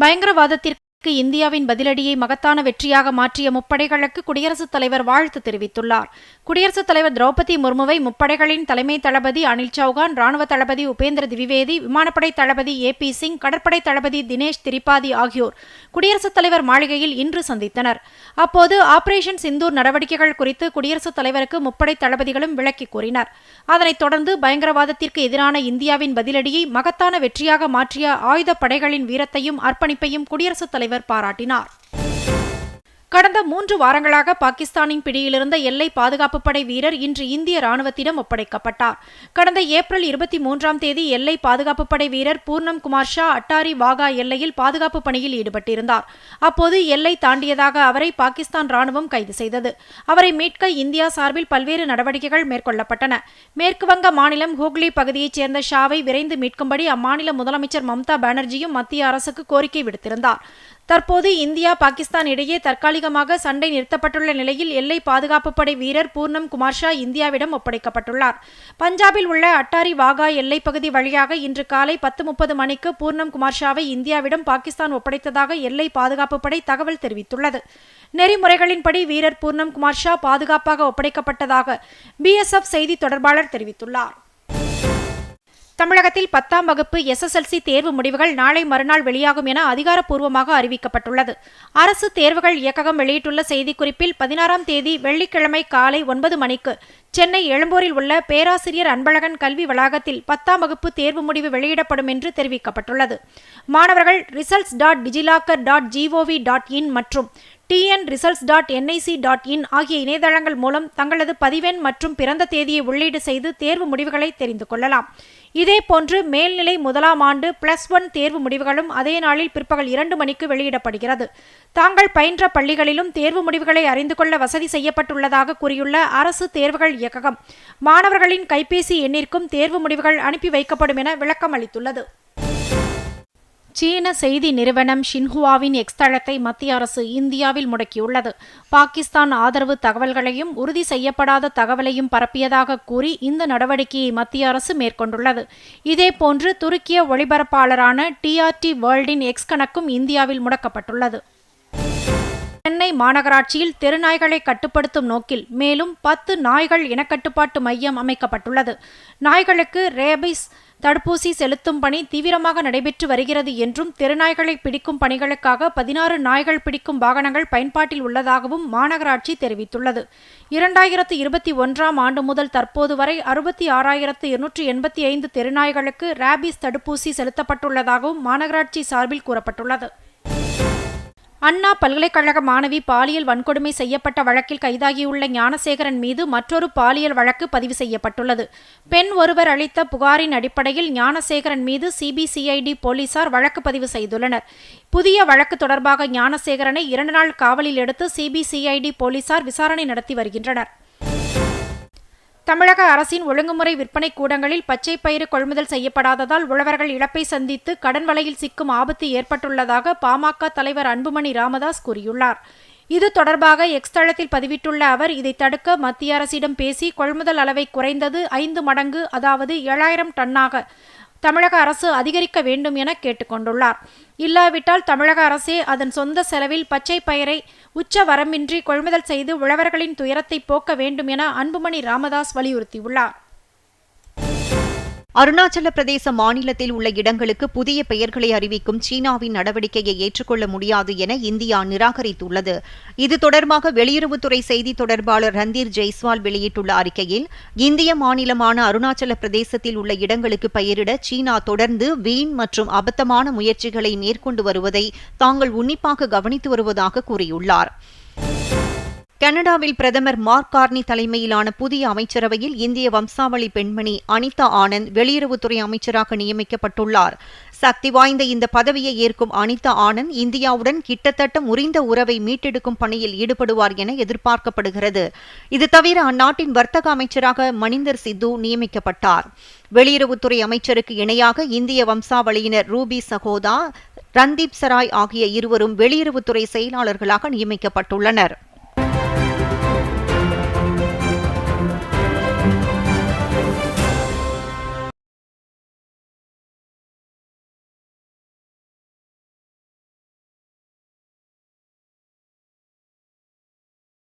பயங்கரவாதத்திற்கு இந்தியாவின் பதிலடியை மகத்தான வெற்றியாக மாற்றிய முப்படைகளுக்கு குடியரசுத் தலைவர் வாழ்த்து தெரிவித்துள்ளார். குடியரசுத் தலைவர் திரௌபதி முர்முவை முப்படைகளின் தலைமை தளபதி அனில் சௌகான் ராணுவ தளபதி உபேந்திர திவிவேதி விமானப்படை தளபதி ஏ பி சிங் கடற்படை தளபதி தினேஷ் திரிபாதி ஆகியோர் குடியரசுத் தலைவர் மாளிகையில் இன்று சந்தித்தனர். அப்போது ஆபரேஷன் சிந்தூர் நடவடிக்கைகள் குறித்து குடியரசுத் தலைவருக்கு முப்படை தளபதிகளும் விளக்கி கூறினர். அதனைத் தொடர்ந்து பயங்கரவாதத்திற்கு எதிரான இந்தியாவின் பதிலடியை மகத்தான வெற்றியாக மாற்றிய ஆயுதப் படைகளின் வீரத்தையும் அர்ப்பணிப்பையும் குடியரசுத் தலைவர் தலைவர் பாராட்டினார். கடந்த மூன்று வாரங்களாக பாகிஸ்தானின் பிடியிலிருந்த எல்லை பாதுகாப்பு படை வீரர் இன்று இந்திய ராணுவத்திடம் ஒப்படைக்கப்பட்டார். கடந்த ஏப்ரல் இருபத்தி மூன்றாம் தேதி எல்லை பாதுகாப்பு படை வீரர் பூர்ணம் குமார் ஷா அட்டாரி வாகா எல்லையில் பாதுகாப்பு பணியில் ஈடுபட்டிருந்தார். அப்போது எல்லை தாண்டியதாக அவரை பாகிஸ்தான் ராணுவம் கைது செய்தது. அவரை மீட்க இந்தியா சார்பில் பல்வேறு நடவடிக்கைகள் மேற்கொள்ளப்பட்டன. மேற்குவங்க மாநிலம் ஹூக்ளி பகுதியைச் சேர்ந்த ஷாவை விரைந்து மீட்கும்படி அம்மாநில முதலமைச்சர் மம்தா பானர்ஜியும் மத்திய அரசுக்கு கோரிக்கை விடுத்திருந்தார். தற்போது இந்தியா பாகிஸ்தான் இடையே தற்காலிகமாக சண்டை நிறுத்தப்பட்டுள்ள நிலையில் எல்லை பாதுகாப்பு படை வீரர் பூர்ணம் குமார் ஷா இந்தியாவிடம் ஒப்படைக்கப்பட்டுள்ளார். பஞ்சாபில் உள்ள அட்டாரி வாகா எல்லைப் பகுதி வழியாக இன்று காலை பத்து முப்பது மணிக்கு பூர்ணம் குமார் ஷாவை இந்தியாவிடம் பாகிஸ்தான் ஒப்படைத்ததாக எல்லை பாதுகாப்பு படை தகவல் தெரிவித்துள்ளது. நெறிமுறைகளின்படி வீரர் பூர்ணம் குமார் ஷா பாதுகாப்பாக ஒப்படைக்கப்பட்டதாக பிஎஸ்எஃப் செய்தி தொடர்பாளர் தெரிவித்துள்ளார். தமிழகத்தில் பத்தாம் வகுப்பு எஸ்எஸ்எல்சி தேர்வு முடிவுகள் நாளை மறுநாள் வெளியாகும் என அதிகாரப்பூர்வமாக அறிவிக்கப்பட்டுள்ளது. அரசு தேர்வுகள் இயக்ககம் வெளியிட்டுள்ள செய்திக்குறிப்பில் பதினாறாம் தேதி வெள்ளிக்கிழமை காலை ஒன்பது மணிக்கு சென்னை எழும்பூரில் உள்ள பேராசிரியர் அன்பழகன் கல்வி வளாகத்தில் பத்தாம் வகுப்பு தேர்வு முடிவு வெளியிடப்படும் என்று தெரிவிக்கப்பட்டுள்ளது. மாணவர்கள் results dot DigiLocker dot GOV dot in மற்றும் TN results dot NIC dot in ஆகிய இணையதளங்கள் மூலம் தங்களது பதிவெண் மற்றும் பிறந்த தேதியை உள்ளீடு செய்து தேர்வு முடிவுகளை தெரிந்து கொள்ளலாம். இதேபோன்று மேல்நிலை முதலாம் ஆண்டு பிளஸ் ஒன் தேர்வு முடிவுகளும் அதே நாளில் பிற்பகல் இரண்டு மணிக்கு வெளியிடப்படுகிறது. தாங்கள் பயின்ற பள்ளிகளிலும் தேர்வு முடிவுகளை அறிந்து கொள்ள வசதி செய்யப்பட்டுள்ளதாக கூறியுள்ள அரசு தேர்வுகள் இயக்ககம். மாணவர்களின் கைபேசி எண்ணிற்கும் தேர்வு முடிவுகள் அனுப்பி வைக்கப்படும் என விளக்கம் அளித்துள்ளது. சீன செய்தி நிறுவனம் ஷின்ஹுவாவின் எக்ஸ் தளத்தை மத்திய அரசு இந்தியாவில் முடக்கியுள்ளது. பாகிஸ்தான் ஆதரவு தகவல்களையும் உறுதி செய்யப்படாத தகவலையும் பரப்பியதாக கூறி இந்த நடவடிக்கையை மத்திய அரசு மேற்கொண்டுள்ளது. இதேபோன்று துருக்கிய ஒளிபரப்பாளரான டிஆர்டி வேர்ல்டின் எக்ஸ் கணக்கும் இந்தியாவில் முடக்கப்பட்டுள்ளது. சென்னை மாநகராட்சியில் தெருநாய்களை கட்டுப்படுத்தும் நோக்கில் மேலும் பத்து நாய்கள் இனக்கட்டுப்பாட்டு மையம் அமைக்கப்பட்டுள்ளது. நாய்களுக்கு ரேபிஸ் தடுப்பூசி செலுத்தும் பணி தீவிரமாக நடைபெற்று வருகிறது என்றும் தெருநாய்களை பிடிக்கும் பணிகளுக்காக பதினாறு நாய்கள் பிடிக்கும் வாகனங்கள் பயன்பாட்டில் உள்ளதாகவும் மாநகராட்சி தெரிவித்துள்ளது. இரண்டாயிரத்து இருபத்தி ஒன்றாம் ஆண்டு முதல் தற்போது வரை அறுபத்தி ஆறாயிரத்து இருநூற்றி எண்பத்தி ஐந்து தெருநாய்களுக்கு ரேபிஸ் தடுப்பூசி செலுத்தப்பட்டுள்ளதாகவும் மாநகராட்சி சார்பில் கூறப்பட்டுள்ளது. அண்ணா பல்கலைக்கழக மாணவி பாலியல் வன்கொடுமை செய்யப்பட்ட வழக்கில் கைதாகியுள்ள ஞானசேகரன் மீது மற்றொரு பாலியல் வழக்கு பதிவு செய்யப்பட்டுள்ளது. பெண் ஒருவர் அளித்த புகாரின் அடிப்படையில் ஞானசேகரன் மீது சிபிசிஐடி போலீசார் வழக்கு பதிவு செய்துள்ளனர். புதிய வழக்கு தொடர்பாக ஞானசேகரனை இரண்டு நாள் காவலில் எடுத்து சிபிசிஐடி போலீசார் விசாரணை நடத்தி வருகின்றனர். தமிழக அரசின் ஒழுங்குமுறை விற்பனை கூடங்களில் பச்சை பயிறு கொள்முதல் செய்யப்படாததால் உழவர்கள் இழப்பை சந்தித்து கடன் வலையில் சிக்கும் ஆபத்து ஏற்பட்டுள்ளதாக பாமக தலைவர் அன்புமணி ராமதாஸ் கூறியுள்ளார். இது தொடர்பாக எக்ஸ் தளத்தில் பதிவிட்டுள்ள அவர் இதை தடுக்க மத்திய அரசிடம் பேசி கொள்முதல் அளவை குறைந்தது ஐந்து மடங்கு அதாவது ஏழாயிரம் டன்னாக தமிழக அரசு அதிகரிக்க வேண்டும் என கேட்டுக்கொண்டுள்ளார். இல்லாவிட்டால் தமிழக அரசே அதன் சொந்த செலவில் பச்சை பயிரை உச்ச வரம்பின்றி கொள்முதல் செய்து உழவர்களின் துயரத்தை போக்க வேண்டும் என அன்புமணி ராமதாஸ் வலியுறுத்தியுள்ளார். அருணாச்சல பிரதேச மாநிலத்தில் உள்ள இடங்களுக்கு புதிய பெயர்களை அறிவிக்கும் சீனாவின் நடவடிக்கையை ஏற்றுக்கொள்ள முடியாது என இந்தியா நிராகரித்துள்ளது. இது தொடர்பாக வெளியுறவுத்துறை செய்தி தொடர்பாளர் ரந்தீர் ஜெய்ஸ்வால் வெளியிட்டுள்ள அறிக்கையில் இந்திய மாநிலமான அருணாச்சல பிரதேசத்தில் உள்ள இடங்களுக்கு பெயரிட சீனா தொடர்ந்து வீண் மற்றும் அபத்தமான முயற்சிகளை மேற்கொண்டு வருவதை தாங்கள் உன்னிப்பாக கவனித்து வருவதாக கூறியுள்ளார். கனடாவில் பிரதமர் மார்க் கார்னி தலைமையிலான புதிய அமைச்சரவையில் இந்திய வம்சாவளி பெண்மணி அனிதா ஆனந்த் வெளியுறவுத்துறை அமைச்சராக நியமிக்கப்பட்டுள்ளார். சக்தி வாய்ந்த இந்த பதவியை ஏற்கும் அனிதா ஆனந்த் இந்தியாவுடன் கிட்டத்தட்ட முறிந்த உறவை மீட்டெடுக்கும் பணியில் ஈடுபடுவார் என எதிர்பார்க்கப்படுகிறது. இது தவிர அந்நாட்டின் வர்த்தக அமைச்சராக மணிந்தர் சித்து நியமிக்கப்பட்டார். வெளியுறவுத்துறை அமைச்சருக்கு இணையாக இந்திய வம்சாவளியினர் ரூபி சகோதா ரந்தீப் சராய் ஆகிய இருவரும் வெளியுறவுத்துறை செயலாளர்களாக நியமிக்கப்பட்டுள்ளனர்.